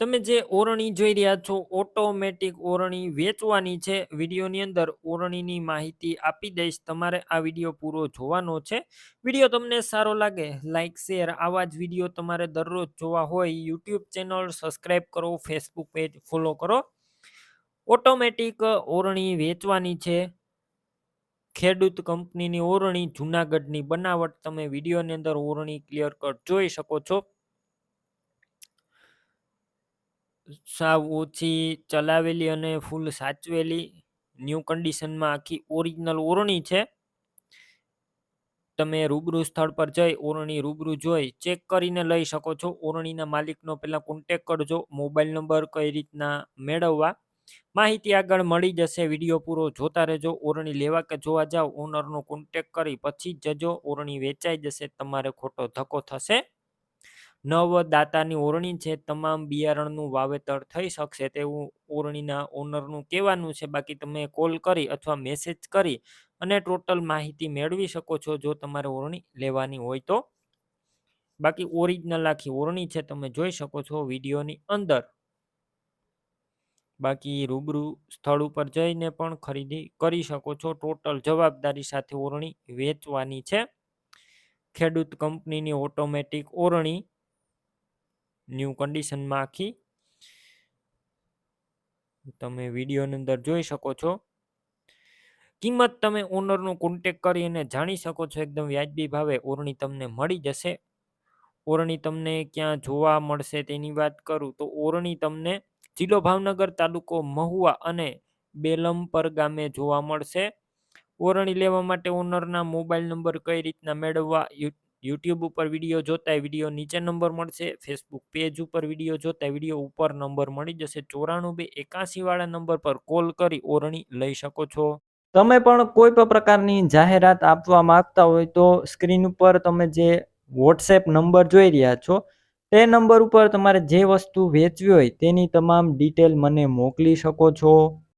તમે જે ઓરણી જોઈ રહ્યા છો ઓટોમેટિક ઓરણી વેચવાની છે. વિડીયોની અંદર ઓરણીની માહિતી આપી દઈશ. તમારે આ વીડિયો પૂરો જોવાનો છે. વીડિયો તમને સારો લાગે લાઇક શેર આવા જ વીડિયો તમારે દરરોજ જોવા હોય યુટ્યુબ ચેનલ સબસ્ક્રાઈબ કરો ફેસબુક પેજ ફોલો કરો. ઓટોમેટિક ઓરણી વેચવાની છે. ખેડૂત કંપનીની ઓરણી જુનાગઢની બનાવટ તમે વિડીયોની અંદર ઓરણી ક્લિયર કટ જોઈ શકો છો. સાવ ઓછી ચલાવેલી અને ફૂલ સાચવેલી ન્યૂ કન્ડિશનમાં આખી ઓરિજિનલ ઓરણી છે. તમે રૂબરૂ સ્થળ પર જઈ ઓરણી રૂબરૂ જોઈ ચેક કરીને લઈ શકો છો. ઓરણીના માલિકનો પહેલાં કોન્ટેક કરજો મોબાઈલ નંબર કઈ રીતના મેળવવા. માહિતી આગળ મળી જશે વીડિયો પૂરો જોતા રહેજો. ઓરણી લેવા કે જોવા જાઓ ઓનરનો કોન્ટેક કરી પછી જજો. ઓરણી વેચાઈ જશે, તમારે ખોટો ધક્કો થશે. નવ દાતાની ઓરણી છે, તમામ બિયારણનું વાવેતર થઈ શકશે તેવું ઓરણીના ઓનરનું કહેવાનું છે. બાકી તમે કોલ કરી અથવા મેસેજ કરી અને ટોટલ માહિતી મેળવી શકો છો જો તમારે ઓરણી લેવાની હોય તો. બાકી ઓરિજિનલ આખી ઓરણી છે, તમે જોઈ શકો છો વિડીયોની અંદર. બાકી રૂબરૂ સ્થળ ઉપર જઈને પણ ખરીદી કરી શકો છો. ટોટલ જવાબદારી સાથે ઓરણી વેચવાની છે. ખેડૂત કંપનીની ઓટોમેટિક ઓરણી ન્યૂ કન્ડિશનમાં આખી. તમે વિડીયોની અંદર જોઈ શકો છો. કિંમત તમે ઓનરનો કોન્ટેક કરી અને જાણી શકો છો. એકદમ વ્યાજબી ભાવે ઓરણી તમને મળી જશે. ઓરણી તમને ક્યાં જોવા મળશે તેની વાત કરું તો ઓરણી તમને જિલ્લો ભાવનગર તાલુકો મહુવા અને બેલમપર ગામે જોવા મળશે. ઓરણી લેવા માટે ઓનરના મોબાઈલ નંબર કઈ રીતના મેળવવા યુટ્યુબ ઉપર વીડિયો જોતા વીડિયો નીચે નંબર મળશે ફેસબુક પેજ ઉપર વીડિયો જોતા વીડિયો ઉપર નંબર મળી જશે. ચોરાણું બે વાળા નંબર પર કોલ કરી ઓરણી લઈ શકો છો. તમે પણ કોઈ પણ પ્રકારની જાહેરાત આપવા માંગતા હોય તો સ્ક્રીન ઉપર તમે જે વોટ્સએપ નંબર જોઈ રહ્યા છો, તે નંબર ઉપર તમારે જે વસ્તુ વેચવી હોય તેની તમામ ડિટેલ મને મોકલી શકો છો.